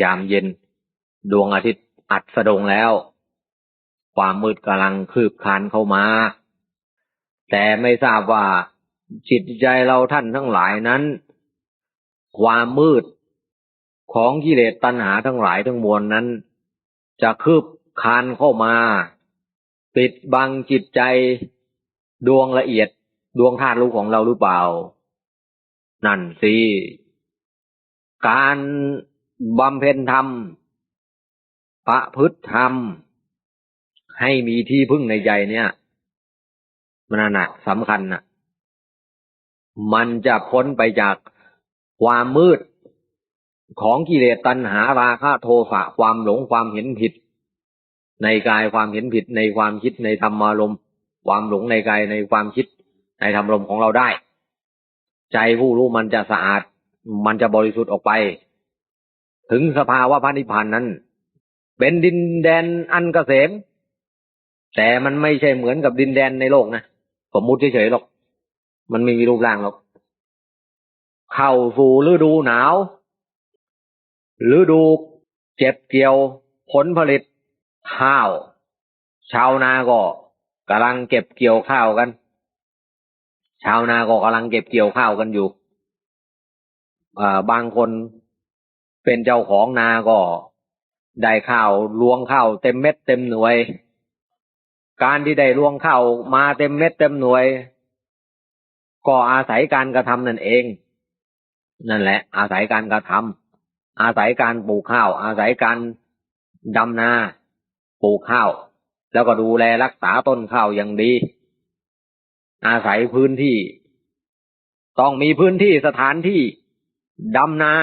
ยามเย็น ดวงอาทิตย์อัดสะดงแล้ว ความมืดกำลังคืบคานเข้ามา แต่ไม่ทราบว่าจิตใจเราท่านทั้งหลายนั้น ความมืดของกิเลสตัณหาทั้งหลายทั้งมวลนั้น จะคืบคานเข้ามา ปิดบังจิตใจดวงละเอียดดวงธาตุรู้ของเราหรือเปล่า นั่นสิ การ บำเพ็ญธรรม ประพฤติธรรม ให้มีที่พึ่งในใจเนี่ย มันหน่ะสำคัญนะมันจะพ้นไปจากความมืดของกิเลสตัณหาราคะโทสะความหลงความเห็นผิด ในกายความเห็นผิดในความคิดในธรรมารมณ์ความหลงในกายในความคิดในธรรมารมณ์ของเราได้ ใจผู้รู้มันจะสะอาด มันจะบริสุทธิ์ออกไป ถึงสภาวะพระนิพพานนั้น เป็นดินแดนอันกเกษม แต่มันไม่ใช่เหมือนกับดินแดนในโลกนะสมมุติเฉยๆหรอก มันไม่มีรูปร่างหรอก เข้าสู่ฤดูหนาวฤดูเจ็บเกี่ยวผลผลิตข้าว ชาวนาก็กำลังเก็บเกี่ยวข้าวกัน ชาวนาก็กำลังเก็บเกี่ยวข้าวกันอยู่บางคน เป็นเจ้าของนาก็ได้ข้าวลวงข้าวเต็มเม็ดเต็มหน่วย การที่ได้ลวงข้าวมาเต็มเม็ดเต็มหน่วย ก็อาศัยการกระทำนั่นเอง นั่นแหละ อาศัยการกระทำอาศัยการปลูกข้าว อาศัยการดำนาปลูกข้าว แล้วก็ดูแลรักษาต้นข้าวอย่างดี อาศัยพื้นที่ ต้องมีพื้นที่สถานที่ดำนา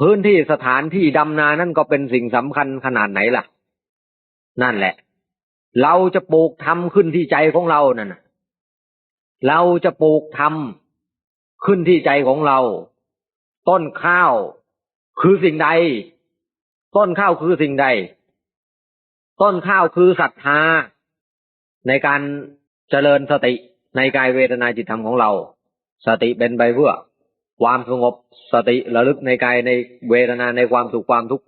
พื้นที่สถานที่ดำนานั่นก็เป็นสิ่งสำคัญขนาดไหนล่ะ นั่นแหละ เราจะปลูกทำขึ้นที่ใจของเรานั่นเราจะปลูกทำขึ้นที่ใจของเรา ต้นข้าวคือสิ่งใด ต้นข้าวคือสิ่งใด ต้นข้าวคือศรัทธา ในการเจริญสติในกายเวทนาจิตธรรมของเรา สติเป็นไปเพื่อ ความสงบสติระลึกในกายในเวทนาในความสุขความทุกข์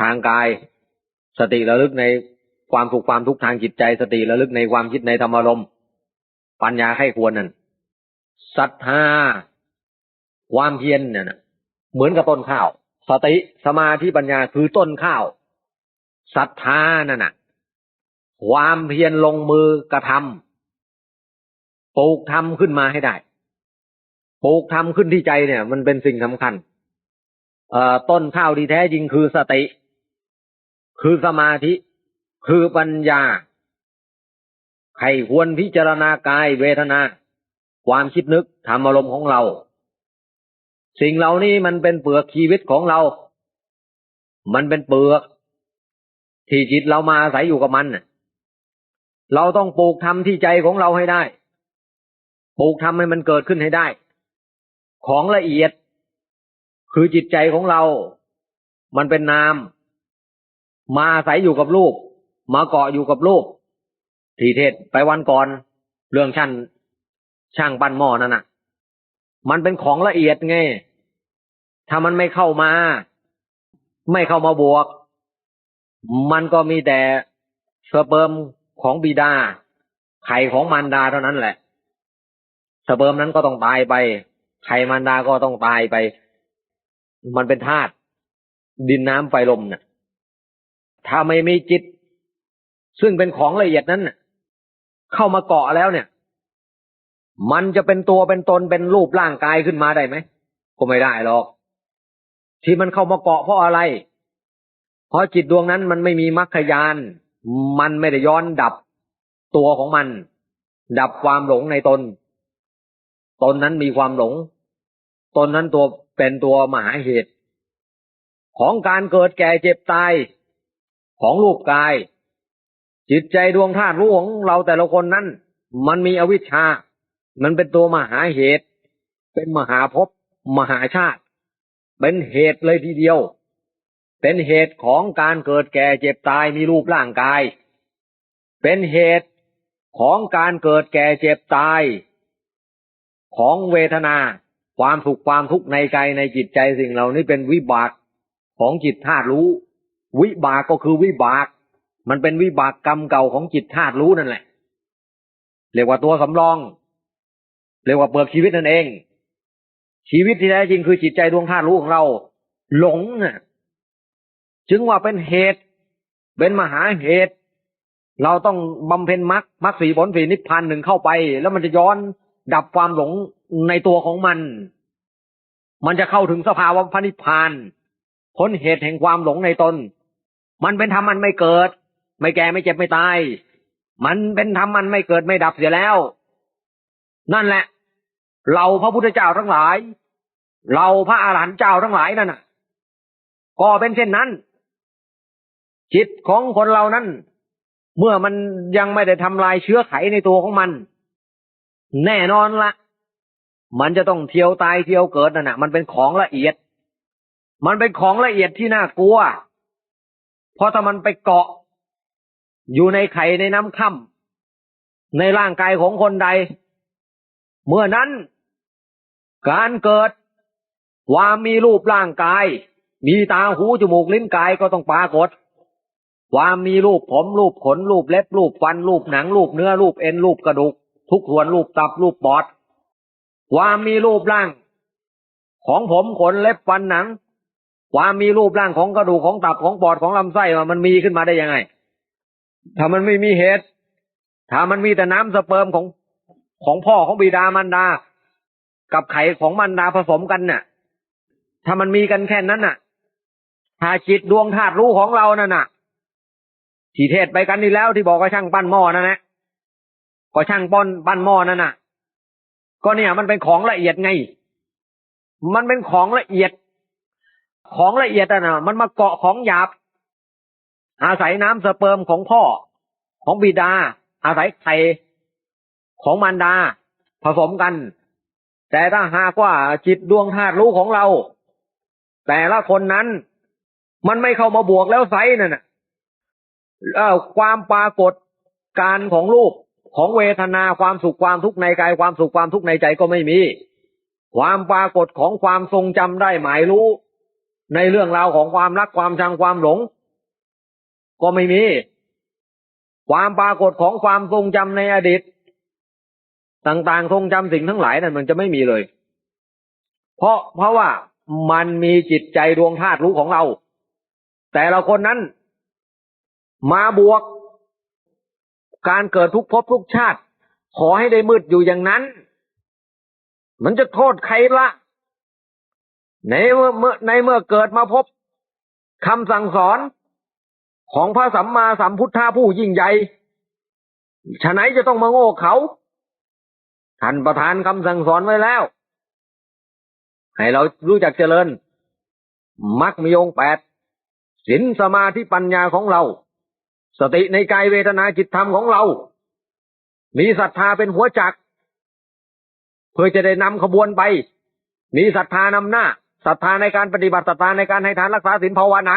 ทางกาย สติระลึกในความสุขความทุกข์ทางจิตใจ สติระลึกในความคิดในธรรมารมปัญญาให้ควรนั่นศรัทธาความเพียรเนี่ยนะเหมือนกับต้นข้าว สติสมาธิปัญญาคือต้นข้าวศรัทธานั่นน่ะ ความเพียรลงมือกระทำปลูกทำขึ้นมาให้ได้ ปลูกทำขึ้นที่ใจเนี่ย มันเป็นสิ่งสำคัญ เอ่อต้นข้าวที่แท้จริงคือสติ คือสมาธิ คือปัญญาใครควรพิจารณากายเวทนา ความคิดนึกธรรมอารมณ์ของเรา สิ่งเหล่านี้มันเป็นเปลือกชีวิตของเรา มันเป็นเปลือก ที่จิตเรามาอาศัยอยู่กับมันเราต้องปลูกทำที่ใจของเราให้ได้ ปลูกทำให้มันเกิดขึ้นให้ได้ ของละเอียด คือจิตใจของเรา มันเป็นนาม มาอาศัยอยู่กับลูกมาเกาะอยู่กับลูกที่เทศไปวันก่อน เรื่องช่างช่างปั้นหม้อนั่นน่ะ มันเป็นของละเอียดไง ถ้ามันไม่เข้ามา ไม่เข้ามาบวก มันก็มีแต่สเปิร์มของบิดา ไข่ของมารดาเท่านั้นแหละสเปิร์มนั้นก็ต้องตายไป ไข่มารดาก็ต้องตายไป มันเป็นธาตุดินน้ำไฟลมนะ่ะ ถ้าไม่มีจิต ซึ่งเป็นของละเอียดนั้นเข้ามาเกาะแล้วเนี่ย มันจะเป็นตัวเป็นตนเป็นรูปร่างกายขึ้นมาได้ไหมก็ไม่ได้หรอก ที่มันเข้ามาเกาะเพราะอะไร เพราะจิตดวงนั้นมันไม่มีมรรคยาน มันไม่ได้ย้อนดับตัวของมัน ดับความหลงในตน ตนนั้นมีความหลง ตนนั้นตัวเป็นตัวมหาเหตุ ของการเกิดแก่เจ็บตายของรูปกาย จิตใจดวงธาตุรู้ของเราแต่ละคนนั้น มันมีอวิชชา มันเป็นตัวมหาเหตุ เป็นมหาภพมหาชาติ เป็นเหตุเลยทีเดียว เป็นเหตุของการเกิดแก่เจ็บตายมีรูปร่างกาย เป็นเหตุของการเกิดแก่เจ็บตาย ของเวทนา ความสุขความทุกข์ในกายในจิตใจสิ่งเหล่านี้เป็นวิบากของจิตธาตุรู้ วิบากก็คือวิบาก มันเป็นวิบากกรรมเก่าของจิตธาตุรู้นั่นแหละ เรียกว่าตัวสำรอง เรียกว่าเปลือกชีวิตนั่นเอง ชีวิตที่แท้จริงคือจิตใจดวงธาตุรู้ของเรา หลงน่ะจึงว่าเป็นเหตุ เป็นมหาเหตุ เราต้องบำเพ็ญมรรคมรรคสีผลสีนิพพานหนึ่งเข้าไป แล้วมันจะย้อนดับความหลง ในตัวของมัน มันจะเข้าถึงสภาวะพระนิพพานพ้นเหตุแห่งความหลงในตน มันเป็นธรรมมันไม่เกิด ไม่แก่ไม่เจ็บไม่ตาย มันเป็นธรรมมันไม่เกิดไม่ดับเสียแล้ว นั่นแหละ เราพระพุทธเจ้าทั้งหลาย เราพระอาหารหันต์เจ้าทั้งหลายนั่นน่ะ ก็เป็นเช่นนั้น จิตของคนเรานั้น เมื่อมันยังไม่ได้ทำลายเชื้อไขในตัวของมัน แน่นอนละ มันจะต้องเที่ยวตายเที่ยวเกิดนั่นนะมันเป็นของละเอียด มันเป็นของละเอียดที่น่ากลัว เพราะถ้ามันไปเกาะ อยู่ในไข่ในน้ำค่ำในร่างกายของคนใด เมื่อนั้น การเกิดความมีรูปร่างกาย มีตาหูจมูกลิ้นกายก็ต้องปรากฏความมีรูปผมรูปขนรูปเล็บรูปฟันรูปหนังรูปเนื้อรูปเอ็นรูปกระดูก ทุกส่วนรูปตับรูปปอด ความมีรูปร่าง ของผมขนเล็บฟันหนัง ความมีรูปร่างของกระดูกของตับของปอดของลำไส้มันมีขึ้นมาได้ยังไง ถ้ามันไม่มีเหตุ ถ้ามันมีแต่น้ำสเปิร์มของของพ่อของบิดามารดา กับไข่ของมารดาผสมกันน่ะ ถ้ามันมีกันแค่นั้นน่ะ ถ้าจิตดวงธาตุรู้ของเรานั่นน่ะที่เทศไปกันนี่แล้วที่บอกว่าช่างปั้นหม้อนั่นแหละก็ช่างป้อนปั้นหม้อนั่นน่ะ ก็เนี่ย มันเป็นของละเอียดไง มันเป็นของละเอียด ของละเอียดอะนะมันมาเกาะของหยาบ อาศัยน้ำสเปิร์มของพ่อ ของบิดา อาศัยไข่ของมารดา ผสมกัน แต่ถ้าหากว่าจิตดวงธาตุรู้ของเรา แต่ละคนนั้น มันไม่เข้ามาบวกแล้วไซนั่นน่ะความปรากฏการของรูป ของเวทนาความสุขความทุกข์ในกายความสุขความทุกข์ในใจก็ไม่มี ความปรากฏของความทรงจำได้หมายรู้ ในเรื่องราวของความรักความชังความหลง ก็ไม่มี ความปรากฏของความทรงจำในอดีต ต่างๆ ทรงจำสิ่งทั้งหลายนั่นมันจะไม่มีเลย เพราะเพราะว่ามันมีจิตใจดวงธาตุรู้ของเรา แต่ละคนนั้น มาบวก การเกิดทุกภพทุกชาติ ขอให้ได้มืดอยู่อย่างนั้น มันจะโทษใครละในเมื่อในเมื่อเกิดมาพบคำสั่งสอนของพระสัมมาสัมพุทธาผู้ยิ่งใหญ่ฉะไหนจะต้องมาโง่เขาท่านประทานคำสั่งสอนไว้แล้ว ให้เรารู้จักเจริญมักมีองแปดศีลสมาธิปัญญาของเรา สติในกายเวทนาจิตธรรมของเรา มีศรัทธาเป็นหัวจักเพื่อจะได้นำขบวนไป มีศรัทธานำหน้าศรัทธาในการปฏิบัติศรัทธาในการให้ทานรักษาศีลภาวนา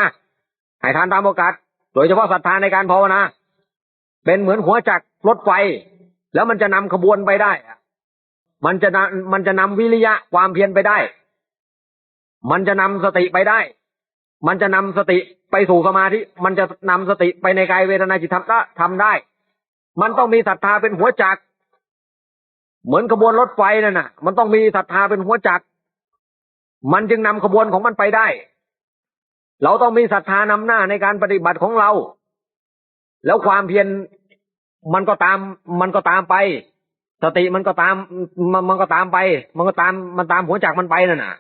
ให้ทานตามโอกาส โดยเฉพาะศรัทธาในการภาวนา เป็นเหมือนหัวจักรรถไฟ แล้วมันจะนำขบวนไปได้มันจะนำมันจะนำวิริยะความเพียรไปได้ มันจะนำสติไปได้ มันจะนำสติ ไปสู่สมาธิมันจะนำสติไปในกายเวทนาจิตธรรมก็ทำได้ มันต้องมีศรัทธาเป็นหัวจักเหมือนขบวนรถไฟนั่นน่ะ มันต้องมีศรัทธาเป็นหัวจักมันจึงนำขบวนของมันไปได้ เราต้องมีศรัทธานำหน้าในการปฏิบัติของเรา แล้วความเพียรมันก็ตาม มันก็ตามไป สติมันก็ตามมันมันก็ตามไป มันก็ตามมันตามหัวจักมันไปนั่นน่ะ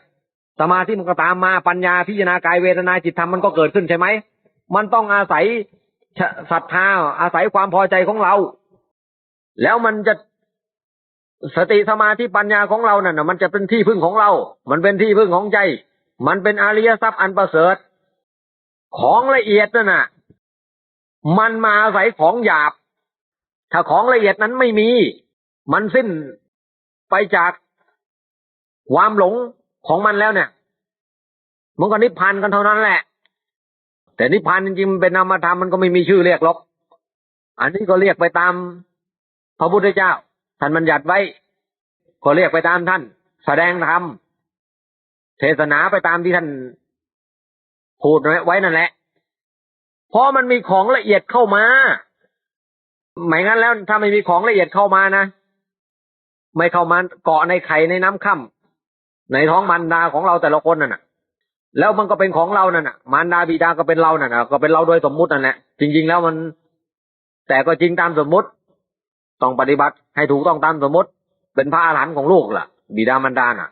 สมาธิมันก็ตามมาปัญญาพิจารณากายเวทนาจิตธรรมมันก็เกิดขึ้นใช่ไหมมันต้องอาศัยศรัทธาอาศัยความพอใจของเรา แล้วมันจะสติสมาธิปัญญาของเรานั่นน่ะมันจะเป็นที่พึ่งของเรา มันเป็นที่พึ่งของใจ มันเป็นอริยทรัพย์อันประเสริฐ ของละเอียดนั่นน่ะ มันมาอาศัยของหยาบ ถ้าของละเอียดนั้นไม่มี มันสิ้นไปจากความหลง ของมันแล้วเนี่ยมันก็นิพพานกันเท่านั้นแหละ แต่นิพพานจริงๆมันเป็นนามธรรมมันก็ไม่มีชื่อเรียกหรอก อันนี้ก็เรียกไปตามพระพุทธเจ้า ท่านบัญญัติไว้ ก็เรียกไปตามท่าน แสดงธรรมเทศนาไปตามที่ท่านพูดไว้นั่นแหละ เพราะมันมีของละเอียดเข้ามาไม่งั้นแล้วถ้าไม่มีของละเอียดเข้ามานะ ไม่เข้ามาเกาะในไข่ในน้ำค่ำ ในท้องมันดาของเราแต่ละคนนั่นน่ะ แล้วมันก็เป็นของเรานั่นน่ะ มารดาบิดาก็เป็นเรานั่นน่ะ ก็เป็นเราโดยสมมุตินั่นแหละจริง ๆ แล้วมัน แต่ก็จริงตามสมมุติ ต้องปฏิบัติให้ถูกต้องตามสมมติ เป็นพระอรหันต์ของลูกล่ะ บิดามารดาน่ะ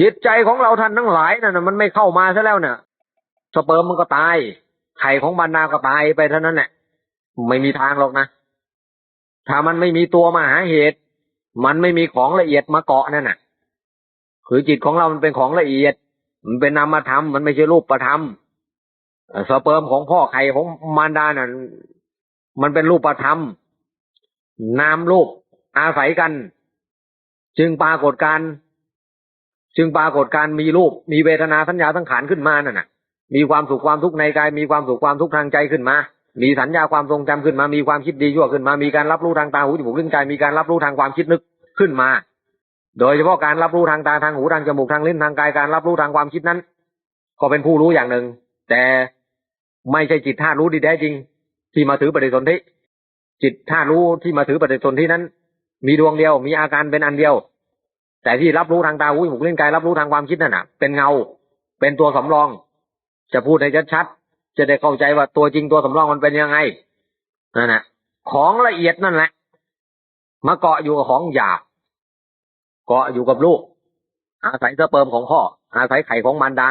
จิตใจของเราท่านทั้งหลายน่ะมันไม่เข้ามาซะแล้วเนี่ยสเปิร์มมันก็ตายไข่ของบรรดาก็ตายไปเท่านั้นแหละไม่มีทางหรอกนะ ถ้ามันไม่มีตัวมาหาเหตุ มันไม่มีของละเอียดมาเกาะนั่นน่ะ คือจิตของเรามันเป็นของละเอียด มันเป็นนามธรรม มันไม่ใช่รูปประธรรมสเปิร์มของพ่อไข่ของมารดาน่ะมันเป็นรูปประธรรม นามรูปอาศัยกัน จึงปรากฏการ จึงปรากฏการมีรูป มีเวทนาสัญญาสังขารขึ้นมานั่นน่ะมีความสุขความทุกข์ในกาย มีความสุขความทุกข์ทางใจขึ้นมา มีสัญญาความทรงจำขึ้นมา มีความคิดดีชั่วขึ้นมา มีการรับรู้ทางตาหูจมูกลิ้นกาย มีการรับรู้ทางความคิดนึกขึ้นมา โดยเฉพาะการรับรู้ทางตาทางหูทางจมูกทางลิ้นทางกายการรับรู้ทางความคิดนั้น ก็เป็นผู้รู้อย่างหนึ่ง แต่ไม่ใช่จิตธาตุรู้ดีแท้จริง ที่มาถือปฏิสนธิจิตธาตุรู้ที่มาถือปฏิสนธินั้น มีดวงเดียวมีอาการเป็นอันเดียว แต่ที่รับรู้ทางตาหูจมูกลิ้นกายรับรู้ทางความคิดนั่นน่ะ เป็นเงา เป็นตัวสำรอง จะพูดให้ชัดๆจะได้เข้าใจว่าตัวจริงตัวสำรองมันเป็นยังไงนั่นแหละของละเอียดนั่นแหละมาเกาะอยู่กับของหยาบ เกาะอยู่กับลูก อาศัยสเปิร์มของพ่อ อาศัยไข่ของมารดา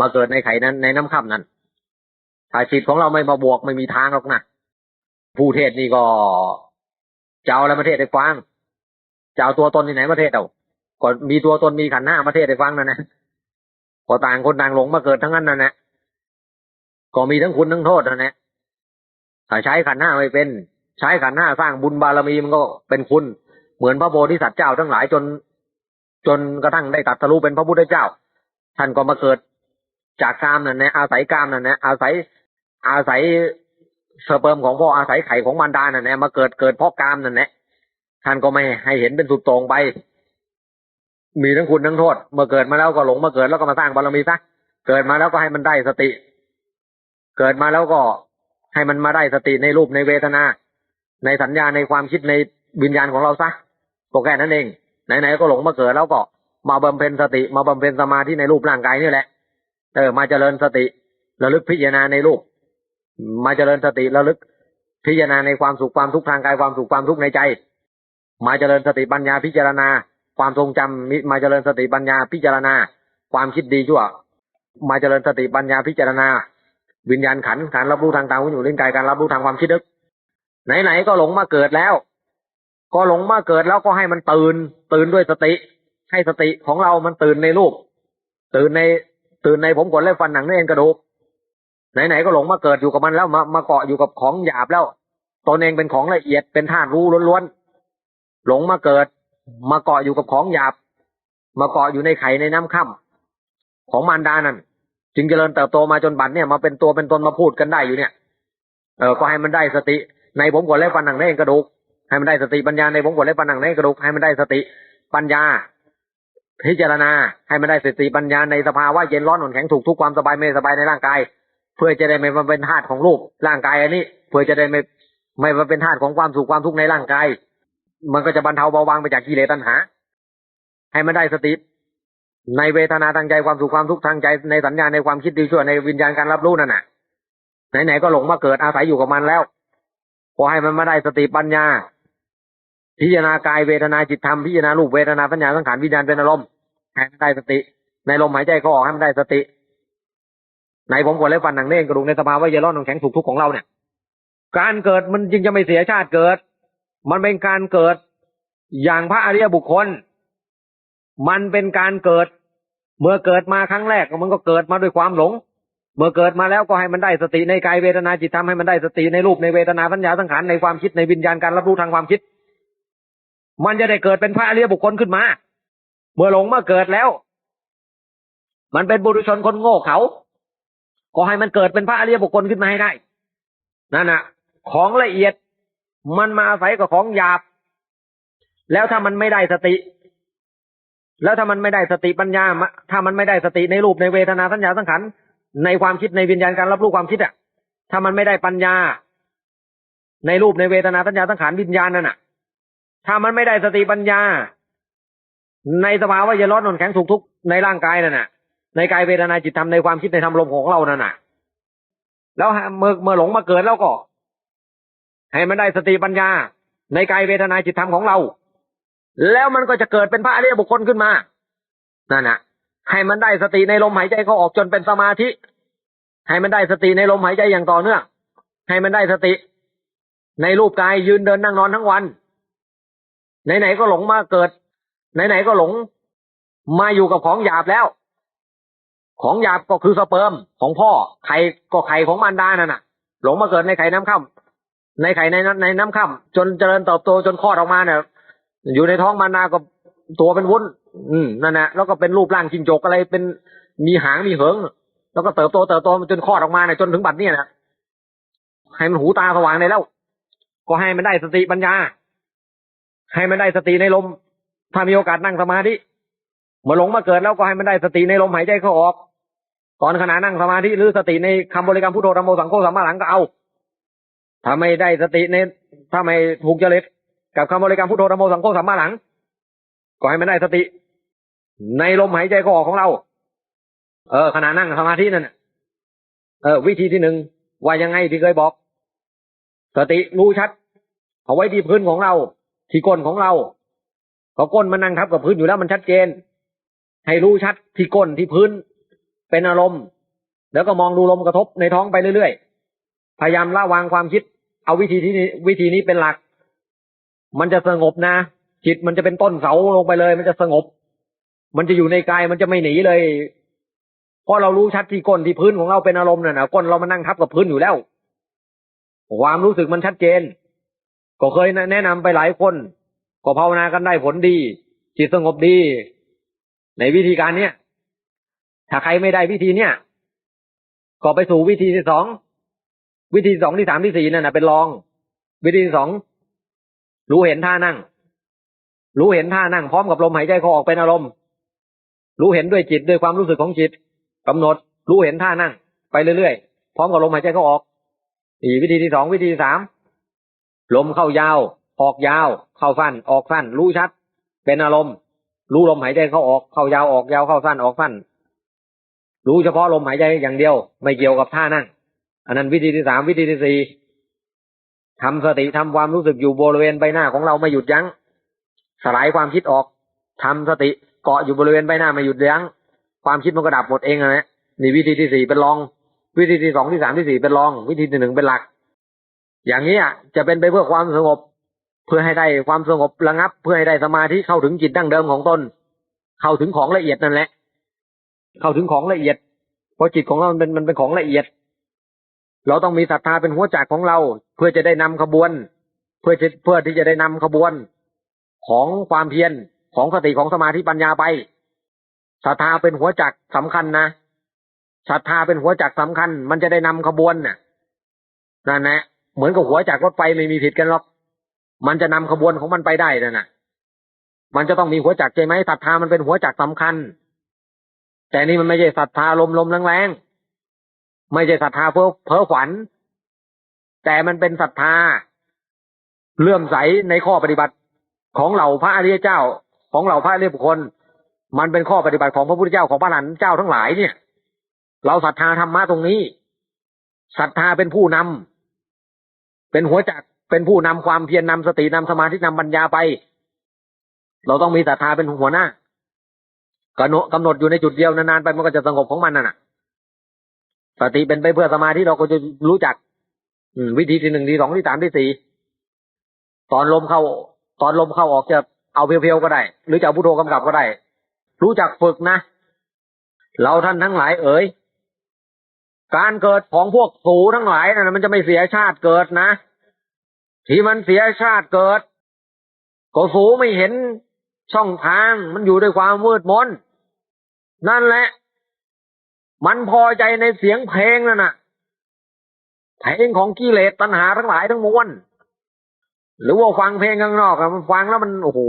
มาเกิดในไข่นั้นในน้ำค่ำนั้นถ้าจิตของเราไม่มาบวกไม่มีทางหรอกนะผู้เทศนี่ก็จะเอาอะไรมาเทศให้ฟังจะเอาตัวตนที่ไหนมาเทศเอาก็มีตัวตนมีขันหน้ามาเทศให้ฟังนั่นนะก็ต่างคนต่างหลงมาเกิดทั้งนั้นนั่นแหละก็มีทั้งคุณทั้งโทษนั่นแหละถ้าใช้ขันหน้าไม่เป็น ใช้ขันหน้าสร้างบุญบารมีมันก็เป็นคุณ เหมือนพระโพธิสัตว์เจ้าทั้งหลายจน จนกระทั่งได้ตัดทะลุเป็นพระพุทธเจ้า ท่านก็มาเกิดจากกามนั่นนะอาศัยกามนั่นนะอาศัยอาศัยสเปิร์มของพ่ออาศัยไข่ของมารดานั่นแหละมาเกิดเกิดเพราะกามนั่นแหละท่านก็ไม่ให้เห็นเป็นสุดโต่งไป มีทั้งคุณทั้งโทษ เมื่อเกิดมาแล้วก็หลงมาเกิดแล้วก็มาสร้างบารมีซะเกิดมาแล้วก็ให้มันได้สติ เกิดมาแล้วก็ให้มันมาได้สติในรูปในเวทนา ในสัญญาในความคิดในวิญญาณของเราซะ ก็แค่นั้นเองไหนๆก็หลงมาเกิดแล้วก็มาบำเพ็ญสติมาบำเพ็ญสมาธิในรูปร่างกายนี่แหละเออมาเจริญสติระลึกพิจารณาในรูป มาเจริญสติระลึกพิจารณาในความสุขความทุกข์ทางกายความสุขความทุกข์ในใจ มาเจริญสติปัญญาพิจารณา ความทรงจำมิมาเจริญสติปัญญาพิจารณา ความคิดดีชั่ว มาเจริญสติปัญญาพิจารณา วิญญาณขันธ์การรับรู้ทางตาหูจมูกลิ้นกายการรับรู้ทางความคิดนึกไหนๆก็หลงมาเกิดแล้ว ก็หลงมาเกิดแล้วก็ให้มันตื่น ตื่นด้วยสติ ให้สติของเรามันตื่นในรูป ตื่นในตื่นในผมขนและฟันหนังเนื้อเอ็นกระดูกไหนๆก็หลงมาเกิดอยู่กับมันแล้วมามาเกาะอยู่กับของหยาบแล้วตนเองเป็นของละเอียดเป็นธาตุรู้ล้วนๆหลงมาเกิด มาเกาะอยู่กับของหยาบ มาเกาะอยู่ในไข่ในน้ำค่ำของมารดานั่นจึงเจริญเติบโตมาจนบัดเนี่ยมาเป็นตัวเป็นตนมาพูดกันได้อยู่เนี่ย เออก็ให้มันได้สติ ในผมขนและฟันหนังเนื้อเอ็นกระดูก ให้มันได้สติปัญญาในผมขนและฟันหนังเนื้อเอ็นกระดูกให้มันได้สติปัญญา พิจารณาให้มันได้สติปัญญาในสภาวะเย็นร้อนหนุนแข็งถูกทุกความสบายไม่สบายในร่างกาย เพื่อจะได้ไม่มาเป็นธาตุของรูปร่างกายอันนี้ เพื่อจะได้ไม่ไม่มาเป็นธาตุของความสุขความทุกข์ในร่างกายมันก็จะบรรเทาเบาบางไปจากกิเลสตัณหา ให้มันได้สติในเวทนาทางใจความสุขความทุกข์ทางใจในสัญญาในความคิดดีชั่วในวิญญาณการรับรู้นั่นน่ะไหนๆก็หลงมาเกิดอาศัยอยู่กับมันแล้วพอให้มันมาได้สติปัญญา พิจารณากายเวทนาจิตธรรมพิจารณารูปเวทนาสัญญาสังขารวิญญาณเป็นอารมณ์ให้มันได้สติ ในลมหายใจเขาออกให้มันได้สติในผมขนและฟันหนังเนื้อกระดูกในสภาวะเย็นร้อนหนังแข็งสุขทุกข์ของเราเนี่ย การเกิดมันจึงจะไม่เสียชาติเกิด มันเป็นการเกิดอย่างพระอริยบุคคล มันเป็นการเกิด เมื่อเกิดมาครั้งแรกมันก็เกิดมาด้วยความหลง เมื่อเกิดมาแล้วก็ให้มันได้สติในกายเวทนาจิตธรรมให้มันได้สติในรูปในเวทนาสัญญาสังขารในความคิดในวิญญาณการรับรู้ทางความคิด มันจะได้เกิดเป็นพระอริยบุคคลขึ้นมา เมื่อหลงเมาเกิดแล้ว มันเป็นบุรุชนคนโง่เขาก็ให้มันเกิดเป็นพระอริยบุคคลขึ้นมาให้ได้ นั่นน่ะของละเอียดมันมาอาศัยกับของหยาบ แล้วถ้ามันไม่ได้สติ แล้วถ้ามันไม่ได้สติปัญญา ถ้ามันไม่ได้สติในรูปในเวทนาสัญญาสังขารในความคิดในวิญญาณการรับรู้ความคิดอะถ้ามันไม่ได้ปัญญา ในรูปในเวทนาสัญญาสังขารวิญญาณนั่นน่ะ ถ้ามันไม่ได้สติปัญญา ในสภาวะเย็นร้อนนอนแข็งถูกทุกในร่างกายนั่นน่ะ ในกายเวทนาจิตธรรมในความคิดในธรรมลมของเรานั่นน่ะ แล้วเมื่อเมื่อหลงมาเกิดแล้วก็ ให้มันได้สติปัญญา ในกายเวทนาจิตธรรมของเรา แล้วมันก็จะเกิดเป็นพระอริยบุคคลขึ้นมานั่นน่ะ ให้มันได้สติในลมหายใจเขาออกจนเป็นสมาธิ ให้มันได้สติในลมหายใจอย่างต่อเนื่องให้มันได้สติ ในรูปกายยืนเดินนั่งนอนทั้งวัน ไหนๆก็หลงมาเกิด ไหนๆก็หลง มาอยู่กับของหยาบแล้ว ของหยาบก็คือสเปิร์มของพ่อไข่ก็ไข่ของมารดานั่นน่ะ หลงมาเกิดในไข่น้ำค่ำในไข่ในในน้ำค่ำจนเจริญเติบโตจนคลอดออกมาเนี่ยอยู่ในท้องมารดาก็ตัวเป็นวุ้น อืมนั่นแหละแล้วก็เป็นรูปร่างจิงจกอะไรเป็นมีหางมีเหิงแล้วก็เติบโตเติบโตจนคลอดออกมาเนี่ยจนถึงบัดเนี้นะให้มันหูตาสว่างได้แล้ว ก็ให้มันได้สติปัญญา ให้มันได้สติในลม ถ้ามีโอกาสนั่งสมาธิเมื่อหลงมาเกิดแล้วก็ให้มันได้สติในลมหายใจเข้าออก ตอนขณะนั่งสมาธิหรือสติในคำบริกรรมพุทโธธรรมโมสังโฆสัมมาหลังก็เอา ถ้าไม่ได้สติในถ้าไม่ถูกจริตกับคำบริกรรมพุทโธธรรมโมสังโฆสัมมาหลัง ก็ให้มันได้สติ ในลมหายใจเข้าออกของเรา เออขณะนั่งสมาธินั่นเออ วิธีที่หนึ่งว่ายังไงที่เคยบอก สติรู้ชัด เอาไว้ที่พื้นของเรา ที่ก้นของเราก็ก้นมันนั่งทับกับพื้นอยู่แล้วมันชัดเจน ให้รู้ชัดที่ก้นที่พื้น เป็นอารมณ์ แล้วก็มองดูลมกระทบในท้องไปเรื่อยๆ พยายามละวางความคิด เอาวิธีที่วิธีนี้เป็นหลัก มันจะสงบนะจิตมันจะเป็นต้นเสาลงไปเลย มันจะสงบ มันจะอยู่ในกายมันจะไม่หนีเลยเพราะเรารู้ชัดที่ก้นที่พื้นของเราเป็นอารมณ์น่ะนะก้นเรามันนั่งทับกับพื้นอยู่แล้ว ความรู้สึกมันชัดเจน ก็เคยแนะนำไปหลายคน ก็ภาวนากันได้ผลดี จิตสงบดี ในวิธีการเนี้ยถ้าใครไม่ได้วิธีเนี้ยก็ไปสู่วิธีที่สองวิธีสองที่สามที่สี่นั่นนะเป็นรอง วิธีสองรู้เห็นท่านั่ง รู้เห็นท่านั่งพร้อมกับลมหายใจเขาออกเป็นอารมณ์ รู้เห็นด้วยจิตด้วยความรู้สึกของจิตกำหนด รู้เห็นท่านั่ง ไปเรื่อยๆพร้อมกับลมหายใจเขาออกอีวิธีที่สองวิธีที่สาม ลมเข้ายาว ออกยาว เข้าสั้นออกสั้นรู้ชัด เป็นอารมณ์ รู้ลมหายใจเข้าออกเข้ายาวออกยาวเข้าสั้นออกสั้นรู้เฉพาะลมหายใจอย่างเดียว ไม่เกี่ยวกับท่านั่ง อันนั้นวิธีที่สามวิธีที่สี่ทำสติทำความรู้สึกอยู่บริเวณใบหน้าของเราไม่หยุดยัง้ง สลายความคิดออกทำสติเกาะอยู่บริเวณใบหน้าไม่หยุดยัง้ง ความคิดมันก็ดับหมดเองนะนี่วิธีที่สี่เป็นรอง วิธีที่สองที่สามที่สี่เป็นรอง วิธีที่หนึ่งเป็นหลัก อย่างนี้จะเป็นไปเพื่อความสงบ เพื่อให้ได้ความสงบระงับ เพื่อให้ได้สมาธิเข้าถึงจิตดั้งเดิมของตนเข้าถึงของละเอียดนั่นแหละ เข้าถึงของละเอียดเพราะจิตของเรามันเป็นมันเป็นของละเอียด เราต้องมีศรัทธาเป็นหัวจักของเรา เพื่อจะได้นำขบวน เพื่อจะเพื่อที่จะได้นำขบวน ของความเพียรของสติของสมาธิปัญญาไปศรัทธาเป็นหัวจักสำคัญนะศรัทธาเป็นหัวจักสำคัญ มันจะได้นำขบวนน่ะนั่นแหละ เหมือนกับหัวจักรถไฟไม่มีผิดกันหรอก มันจะนำขบวนของมันไปได้นั่นน่ะ มันจะต้องมีหัวจักใช่ไหมศรัทธามันเป็นหัวจักสำคัญ แต่นี่มันไม่ใช่ศรัทธาลมลมแรงๆไม่ใช่ศรัทธาเพ้อเพ้อฝัน แต่มันเป็นศรัทธาเลื่อมใสในข้อปฏิบัติของเหล่าพระอริยเจ้าของเหล่าพระอริยบุคคล มันเป็นข้อปฏิบัติของพระพุทธเจ้าของพระหลานเจ้าทั้งหลายเนี่ย เราศรัทธาธรรมะตรงนี้ศรัทธาเป็นผู้นำ เป็นหัวจักเป็นผู้นำความเพียรนำสตินำสมาธินำปัญญาไป เราต้องมีศรัทธาเป็นหัวหน้ากำหนดกำหนดอยู่ในจุดเดียวนานๆไปมันก็จะสงบของมันน่ะสติเป็นไปเพื่อสมาธิเราก็จะรู้จัก อืวิธีที่หนึ่งที่สองที่สามที่สี่ตอนลมเข้า ตอนลมเข้าออกจะเอาเพียวๆก็ได้ หรือจะเอาพุทโธกำกับก็ได้ รู้จักฝึกนะ เราท่านทั้งหลายเอ๋ย การเกิดของพวกสูทั้งหลายนะมันจะไม่เสียชาติเกิดนะ ที่มันเสียชาติเกิด ก็สูไม่เห็นช่องทางมันอยู่ด้วยความมืดมนนั่นแหละ มันพอใจในเสียงเพลงนั่นน่ะเพลงของกิเลสตัณหาทั้งหลายทั้งมวลหรือว่าฟังเพลงข้างนอกอะมันฟังแล้วมันโอ้โห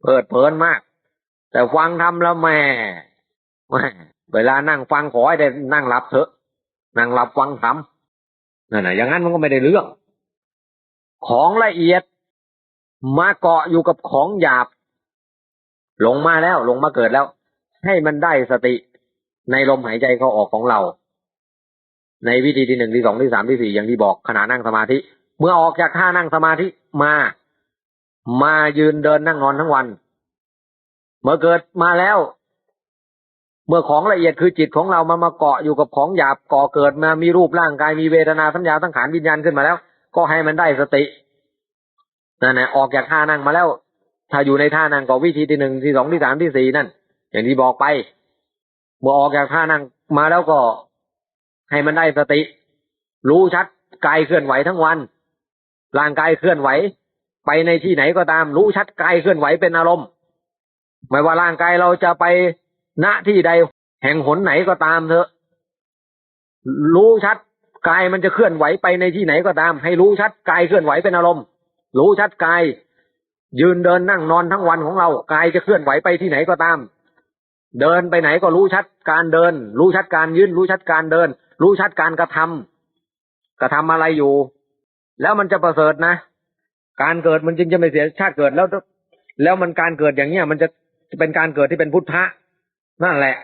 เพิดเพลินมาก แต่ฟังทำแล้วแหม่แม่เวลานั่งฟังขอให้ได้นั่งหลับเถอะ นั่งหลับฟังทำนั่นนะอย่างนั้นมันก็ไม่ได้เรื่อง ของละเอียดมาเกาะอยู่กับของหยาบ ลงมาแล้วลงมาเกิดแล้ว ให้มันได้สติในลมหายใจเข้าออกของเรา ในวิธีที่หนึ่งที่สองที่สามที่สี่อย่างที่บอกขณะนั่งสมาธิ เมื่อออกจากท่านั่งสมาธิมา มายืนเดินนั่งนอนทั้งวัน เมื่อเกิดมาแล้ว เมื่อของละเอียดคือจิตของเรามามาเกาะอยู่กับของหยาบก่อเกิดมามีรูปร่างกายมีเวทนาสัญญาสังขารวิญญาณขึ้นมาแล้ว ก็ให้มันได้สตินั่นแหละออกจากท่านั่งมาแล้ว ถ้าอยู่ในท่านั่งก็วิธีที่หนึ่งที่สองที่สามที่สี่นั่น อย่างที่บอกไป เมื่อออกจากท่านั่งมาแล้วก็ให้มันได้สติ รู้ชัดกายเคลื่อนไหวทั้งวัน ร่างกายเคลื่อนไหว ไปในที่ไหนก็ตาม รู้ชัดกายเคลื่อนไหวเป็นอารมณ์ ไม่ว่าร่างกายเราจะไป ณที่ใดแห่งหนไหนก็ตามเถอะ รู้ชัดกายมันจะเคลื่อนไหวไปในที่ไหนก็ตาม ให้รู้ชัดกายเคลื่อนไหวเป็นอารมณ์ รู้ชัดกาย ยืนเดินนั่งนอนทั้งวันของเรากายจะเคลื่อนไหวไปที่ไหนก็ตาม เดินไปไหนก็รู้ชัดการเดิน รู้ชัดการยืนรู้ชัดการเดิน รู้ชัดการกระทำกระทำอะไรอยู่ แล้วมันจะประเสริฐนะ การเกิดมันจึงจะไม่เสียชาติเกิดแล้ว แล้วมันการเกิดอย่างเนี้ยมันจะเป็นการเกิดที่เป็นพุทธะ นั่นแหละ